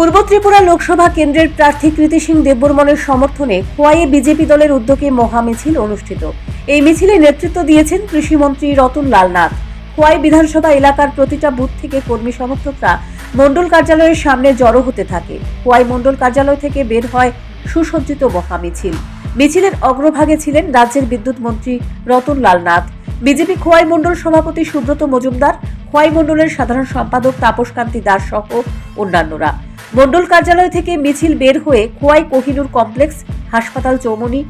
পূর্ব ত্রিপুরা লোকসভা কেন্দ্রের প্রার্থী কৃতি সিং দেববর্মনের সমর্থনে খোয়াইয়ে বিজেপি দলের উদ্যোগে মহামিছিল অনুষ্ঠিত। এই মিছিলে নেতৃত্ব দিয়েছেন কৃষিমন্ত্রী রতন লাল নাথ। খোয়াই বিধানসভা এলাকার প্রতিটা বুথ থেকে কর্মী সমর্থকরা মণ্ডল কার্যালয়ের সামনে জড়ো হতে থাকে। খোয়াই মণ্ডল কার্যালয় থেকে বের হয় সুসজ্জিত মহামিছিল মিছিলের অগ্রভাগে ছিলেন রাজ্যের বিদ্যুৎ মন্ত্রী রতন লাল নাথ। বিজেপি খোয়াই মণ্ডল সভাপতি সুব্রত মজুমদার খোয়াই মণ্ডলের সাধারণ সম্পাদক তাপস কান্তি দাস সহ অন্যান্যরা। মণ্ডল কার্যালয় থেকে মিছিল বের হয়ে খোয়াই কোহিনুর কমপ্লেক্স, হাসপাতাল চৌমনি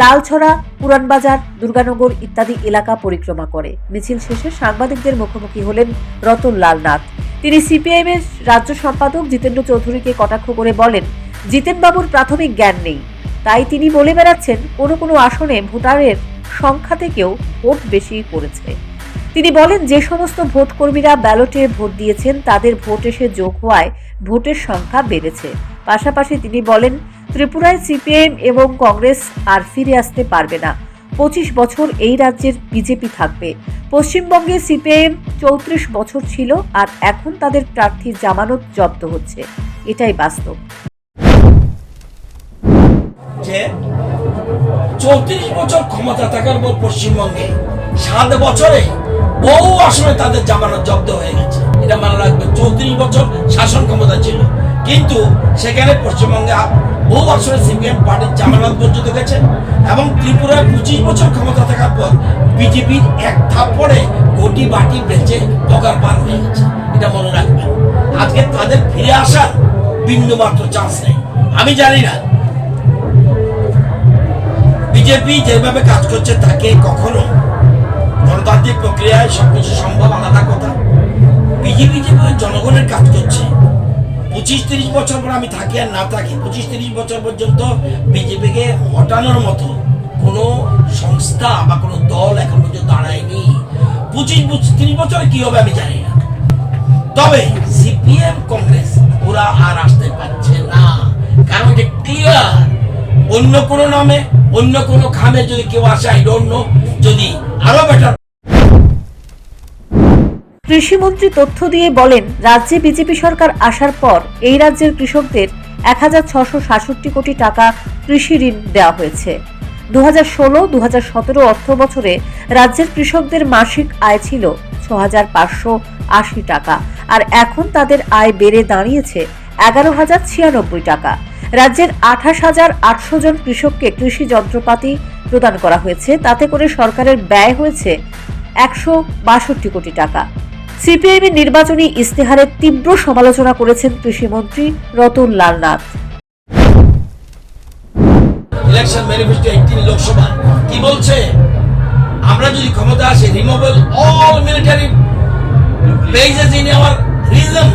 লালছড়া, পুরানবাজার, দুর্গানগর ইত্যাদি এলাকা পরিক্রমা করে। মিছিল শেষে সাংবাদিকদের মুখোমুখি হলেন রতন লাল নাথ। তিনি সিপিআইএম এর রাজ্য সম্পাদক জিতেন্দ্র চৌধুরীকে কটাক্ষ করে বলেন, জিতেনবাবুর প্রাথমিক জ্ঞান নেই। তাই তিনি বলে বেড়াচ্ছেন, কোনো কোনো আসনে ভোটারের সংখ্যা থেকেও ভোট বেশি পড়েছে। তিনি বলেন, যে সমস্ত ভোট কর্মীরা ব্যালটে ভোট দিয়েছেন, তাদের ভোট এসে যোগ হওয়ায় ভোটের সংখ্যা বেড়েছে। পাশাপাশি তিনি বলেন, ত্রিপুরায় সিপিএম এবং কংগ্রেস আর ফিরে আসতে পারবে না। পঁচিশ বছর এই রাজ্যের বিজেপি থাকবে। পশ্চিমবঙ্গে সিপিএম চৌত্রিশ বছর ছিল আর এখন তাদের প্রার্থী জামানত জব্দ হচ্ছে। এটাই বাস্তব। চৌত্রিশ বছর ক্ষমতা থাকার পর পশ্চিমবঙ্গে সাত বছরে বহু আসনে তাদের জামানত জব্দ হয়ে গেছে। এটা মনে রাখবে চৌত্রিশ বছর শাসন ক্ষমতা ছিল। কিন্তু সেখানে পশ্চিমবঙ্গে বহু আসনে সিপিএম পার্টির জামানত পর্যন্ত গেছে এবং ত্রিপুরায় পঁচিশ বছর ক্ষমতা থাকার পর বিজেপির এক থাপ্পড়ে কোটি বাটি বেঁচে পকার পার হয়ে গেছে। এটা মনে রাখবেন আজকে তাদের ফিরে আসার বিন্দু মাত্র চান্স নেই। আমি জানি না। বিজেপি যেভাবে কাজ করছে, তাকে কখনো গণতান্ত্রিক প্রক্রিয়ায় সবকিছু সম্ভব আলাদা কথা। বিজেপি যেভাবে জনগণের কাজ করছে, পঁচিশ তিরিশ বছর পর আমি থাকি আর না থাকি, পঁচিশ তিরিশ বছর পর্যন্ত বিজেপিকে হটানোর মতো কোনো সংস্থা বা কোনো দল এখন পর্যন্ত দাঁড়ায়নি। পঁচিশ তিরিশ বছরে কি হবে আমি জানি না। তবে সিপিএম কংগ্রেস, ওরা আর আসতে পারছে না। কারণ এটা ক্লিয়ার অন্য কোনো নামে, অন্য কোনো খামে যদি কেউ আসে আই ডোন্ট নো যদি আরও বেটার কৃষিমন্ত্রী তথ্য দিয়ে বলেন, রাজ্যে বিজেপি সরকার আসার পর এই রাজ্যের কৃষকদের এক হাজার ছশো সাতষট্টি কোটি টাকা কৃষি ঋণ দেওয়া হয়েছে। দু হাজার ষোলো দু হাজার সতেরো অর্থ বছরে রাজ্যের কৃষকদের মাসিক আয় ছিল ছ পাঁচশো আশি টাকা, আর এখন তাদের আয় বেড়ে দাঁড়িয়েছে এগারো হাজার ছিয়ানব্বই টাকা। রাজ্যের আঠাশ হাজার আটশো জন কৃষককে কৃষি যন্ত্রপাতি প্রদান করা হয়েছে, তাতে করে সরকারের ব্যয় হয়েছে একশো বাষট্টি কোটি টাকা। সিপিআইএম এর নির্বাচনী ইস্তেহারের তীব্র সমালোচনা করেছেন কৃষিমন্ত্রী Ratan Lal Nath. Election manifesto eighteen Lok Sabha. কি বলছে? আমরা যদি ক্ষমতা আসে removal all military bases in our region,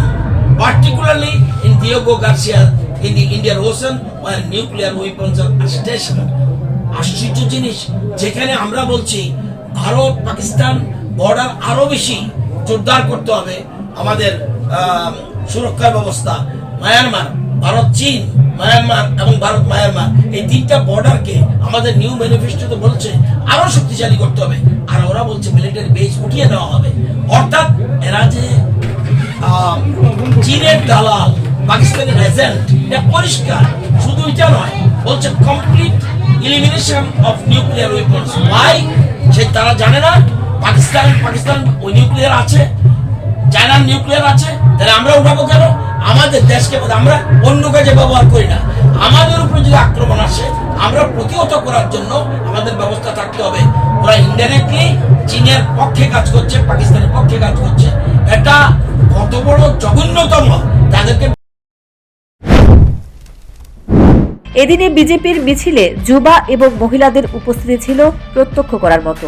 particularly in Diego Garcia in the Indian Ocean where nuclear weapons are stationed. আশ্চর্য জিনিস। যেখানে আমরা বলছি ভারত পাকিস্তান বর্ডার আরও বেশি। জোরদার করতে হবে আমাদের সুরক্ষা ব্যবস্থা। মায়ানমার, ভারত, চীন, মায়ানমার এবং ভারত, মায়ানমার, এই তিনটা বর্ডারকে আমাদের নিউ ম্যানিফেস্টোতে বলছে আরও শক্তিশালী করতে হবে। আর ওরা বলছে মিলিটারি বেস উঠিয়ে নেওয়া হবে। অর্থাৎ এরা যে চীনের দালাল, পাকিস্তানের এজেন্ট এটা পরিষ্কার। শুধু এটা নয়, বলছে complete elimination of nuclear weapons Y সে তারা জানে না। পাকিস্তান পাকিস্তান ওই নিউক্লিয়ার আছে, চায়নার নিউক্লিয়ার আছে, তাহলে আমরা উঠাবো কেন? আমাদের দেশকে আমরা অন্য কাজে ব্যবহার করি না। আমাদের উপরে যদি আক্রমণ আসে, আমরা প্রতিহত করার জন্য আমাদের ব্যবস্থা থাকতে হবে। ওরা ইনডাইরেক্টলি চীনের পক্ষে কাজ করছে, পাকিস্তানের পক্ষে কাজ করছে। এটা কত বড় জঘন্যতম। তাদেরকে এদিনে বিজেপির মিছিলে যুবা এবং মহিলাদের উপস্থিতি ছিল প্রত্যক্ষ করার মতো।